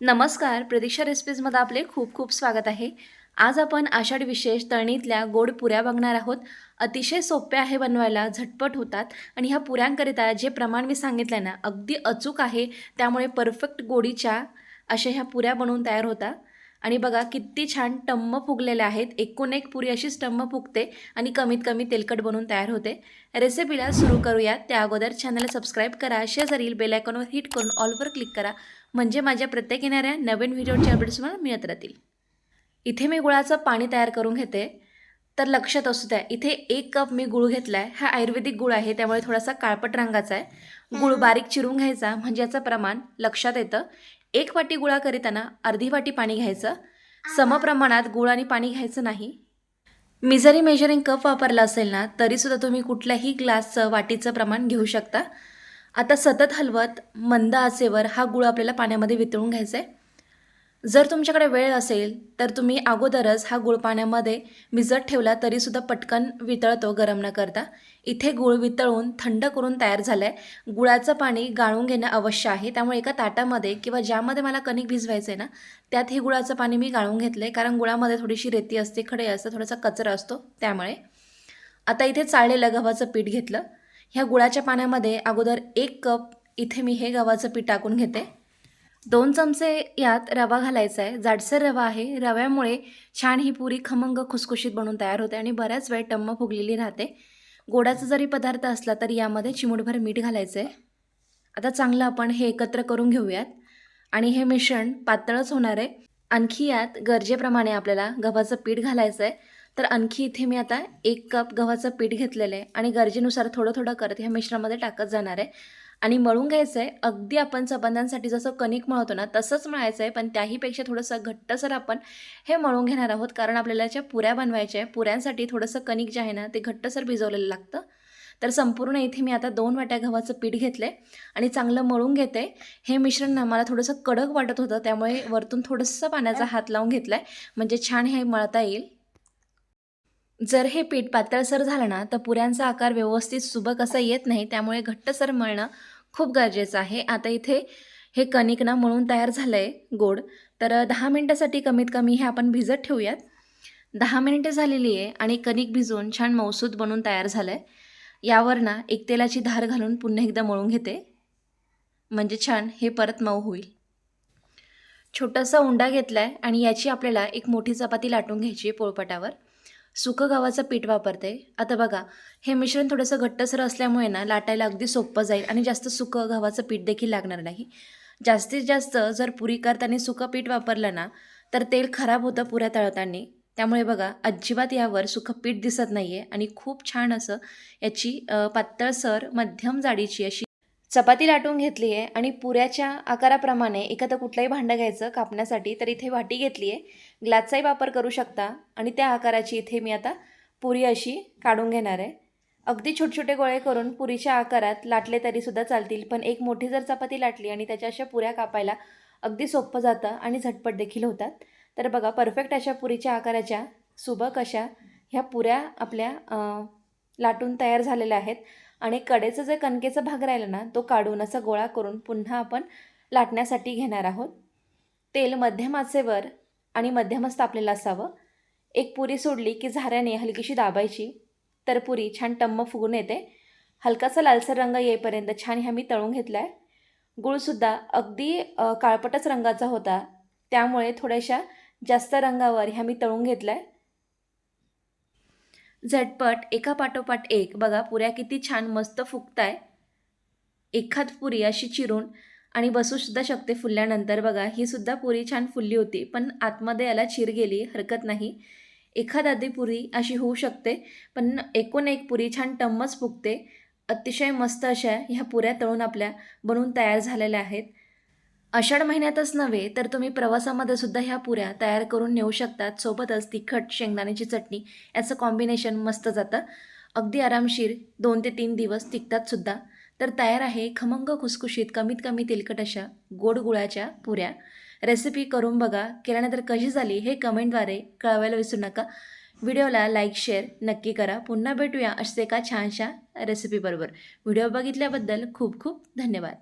नमस्कार प्रतीक्षा रेसिपीजमध्ये आपले खूप खूप स्वागत आहे. आज आपण आषाढ विशेष तळणीतल्या गोड पुऱ्या बघणार आहोत. अतिशय सोप्या आहे बनवायला झटपट होतात आणि ह्या पुऱ्यांकरिता जे प्रमाण मी सांगितलं ना अगदी अचूक आहे. त्यामुळे परफेक्ट गोडीच्या अशा ह्या पुऱ्या बनवून तयार होतात आणि बघा किती छान टम्म फुगलेल्या आहेत. एकूण एक पुरी अशीच टम्म फुगते आणि कमीत कमी तेलकट बनवून तयार होते. रेसिपीला सुरू करूयात. त्या अगोदर चॅनल सबस्क्राईब करा. शेजारील बेल आयकॉनवर हिट करून ऑलवर क्लिक करा. म्हणजे माझ्या प्रत्येक येणाऱ्या नवीन व्हिडिओचे अपडेट्स मला मिळत राहतील. इथे मी गुळाचं पाणी तयार करून घेते. तर लक्षात असू द्या इथे एक कप मी गुळ घेतला आहे हा आयुर्वेदिक गुळ आहे त्यामुळे थोडासा काळपट रंगाचा आहे. गुळ बारीक चिरून घ्यायचा म्हणजे याचं प्रमाण लक्षात येतं. एक वाटी गुळा करीताना अर्धी वाटी पाणी घ्यायचं. समप्रमाणात गुळ आणि पाणी घ्यायचं नाही. मी जरी मेजरिंग कप वापरला असेल ना तरीसुद्धा तुम्ही कुठल्याही ग्लासचं वाटीचं प्रमाण घेऊ शकता. आता सतत हलवत मंद आचेवर हा गुळ आपल्याला पाण्यामध्ये वितळून घ्यायचा आहे जर तुमच्याकडे वेळ असेल तर तुम्ही अगोदरच हा गुळ पाण्यामध्ये भिजत ठेवला तरीसुद्धा पटकन वितळतो गरम न करता. इथे गुळ वितळून थंड करून तयार झालं आहे गुळाचं पाणी गाळून घेणं अवश्य आहे. त्यामुळे एका ताटामध्ये किंवा ज्यामध्ये मला कणिक भिजवायचं आहे ना त्यात हे गुळाचं पाणी मी गाळून घेतलं आहे कारण गुळामध्ये थोडीशी रेती असते खडे असतं थोडासा कचरा असतो त्यामुळे. आता इथे चाळलेलं गव्हाचं पीठ घेतलं. ह्या गुळाच्या पाण्यामध्ये अगोदर एक कप इथे मी हे गव्हाचं पीठ टाकून घेते. दोन चमचे यात रवा घालायचा आहे. जाडसर रवा आहे. रव्यामुळे छान ही पुरी खमंग खुसखुशीत बनून तयार होते आणि बऱ्याच वेळ टम्म फुगलेली राहते. गोडाचा जरी पदार्थ असला तरी यामध्ये चिमूटभर मीठ घालायचं आहे आता चांगलं आपण हे एकत्र करून घेऊयात. आणि हे मिश्रण पातळच होणार आहे. आणखी यात गरजेप्रमाणे आपल्याला गव्हाचं पीठ घालायचं आहे तर आणखी इथे मी आता एक कप गव्हाचं पीठ घेतलेलं आहे. आणि गरजेनुसार थोडं थोडं करत ह्या मिश्रणामध्ये टाकत जाणार आहे. आणि मळून घ्यायचं आहे अगदी आपण चपात्यांसाठी जसं कणिक मळतो ना तसंच मळायचं आहे पण त्याहीपेक्षा थोडंसं घट्टसर आपण हे मळून घेणार आहोत. कारण आपल्याला ज्या पुऱ्या बनवायच्या आहे पुऱ्यांसाठी थोडंसं कणिक जे आहे ना ते घट्टसर भिजवलेलं लागतं. तर संपूर्ण इथे मी आता दोन वाट्या गव्हाचं पीठ घेतलं आहे आणि चांगलं मळून घेते. हे मिश्रण ना मला थोडंसं कडक वाटत होतं. त्यामुळे वरतून थोडंसं पाण्याचा हात लावून घेतला आहे म्हणजे छान हे मळता येईल. जर हे पीठ पातळसर झालं ना तर पुऱ्यांचा आकार व्यवस्थित सुबक असा येत नाही. त्यामुळे घट्टसर मळणं खूप गरजेचं आहे. आता इथे हे कणिक ना मळून तयार झालं आहे गोड. तर दहा मिनटासाठी कमीत कमी हे आपण भिजत ठेवूयात. दहा मिनिटे झालेली आहे आणि कणिक भिजवून छान मौसूद बनून तयार झालं आहे यावर ना एक तेलाची धार घालून पुन्हा एकदा मळून घेते. म्हणजे छान हे परत मऊ होईल. छोटासा उंडा घेतला आहे आणि याची आपल्याला एक मोठी चपाती लाटून घ्यायची आहे पोळपटावर. सुकं गव्हाचं पीठ वापरते. आता बघा हे मिश्रण थोडंसं घट्टसर असल्यामुळे ना लाटायला अगदी सोपं जाईल आणि जास्त सुकं गव्हाचं पीठ देखील लागणार नाही. जास्तीत जास्त जर पुरी करताना सुकं पीठ वापरलं ना तर तेल खराब होतं पुऱ्या तळताना. त्यामुळे बघा अजिबात यावर सुखं पीठ दिसत नाही आहे आणि खूप छान असं याची पातळसर मध्यम जाडीची अशी चपाती लाटून घेतली आहे आणि पुऱ्याच्या आकाराप्रमाणे एखादं कुठलंही भांडं घ्यायचं कापण्यासाठी तर इथे वाटी घेतली आहे. ग्लासचाही वापर करू शकता आणि त्या आकाराची इथे मी आता पुरी अशी काढून घेणार आहे. अगदी छोटे छोटे गोळे करून पुरीच्या आकारात लाटले तरीसुद्धा चालतील पण एक मोठी जर चपाती लाटली आणि त्याच्या अशा पुऱ्या कापायला अगदी सोपं जातं आणि झटपट देखील होतात तर बघा परफेक्ट अशा पुरीच्या आकाराच्या सुबक अशा ह्या पुऱ्या आपल्या लाटून तयार झालेल्या आहेत. आणि कडेचं जे कणकेचा भाग राहिला ना तो काढून असा गोळा करून पुन्हा आपण लाटण्यासाठी घेणार आहोत. तेल मध्यम आचेवर आणि मध्यमच तापलेलं असावं. एक पुरी सोडली की झाऱ्याने हलकीशी दाबायची तर पुरी छान टम्म फुगून येते. हलकासा लालसर रंग येईपर्यंत छान ह्या मी तळून घेतला आहे गूळसुद्धा अगदी काळपटच रंगाचा होता. त्यामुळे थोड्याशा जास्त रंगावर ह्या मी तळून घेतला आहे झटपट एकापाठोपाठ एक. बघा पुऱ्या किती छान मस्त फुगताय एखाद पुरी अशी चिरून आणि बसूसुद्धा शकते फुलल्यानंतर. बघा ही सुद्धा पुरी छान फुलली होती पण आतमध्ये याला चिर गेली हरकत नाही. एखाद आधी पुरी अशी होऊ शकते पण एकूण एक पुरी छान टम्मच फुगते अतिशय मस्त अशा ह्या पुऱ्या तळून आपल्या बनवून तयार झालेल्या आहेत. आषाढ महिन्यातच नव्हे तर तुम्ही प्रवासामध्ये सुद्धा ह्या पुऱ्या तयार करून नेऊ शकतात. सोबतच तिखट शेंगदाण्याची चटणी याचं कॉम्बिनेशन मस्त जातं. अगदी आरामशीर दोन ते तीन दिवस टिकतात सुद्धा. तर तयार आहे खमंग खुसखुशीत कमीत कमी तेलकट अशा गोड गुळाच्या पुऱ्या. रेसिपी करून बघा. केल्यानंतर कशी झाली हे कमेंटद्वारे कळवायला विसरू नका. व्हिडिओला लाईक शेअर नक्की करा. पुन्हा भेटूया असे एका छानशा रेसिपीबरोबर व्हिडिओ बघितल्याबद्दल खूप खूप धन्यवाद.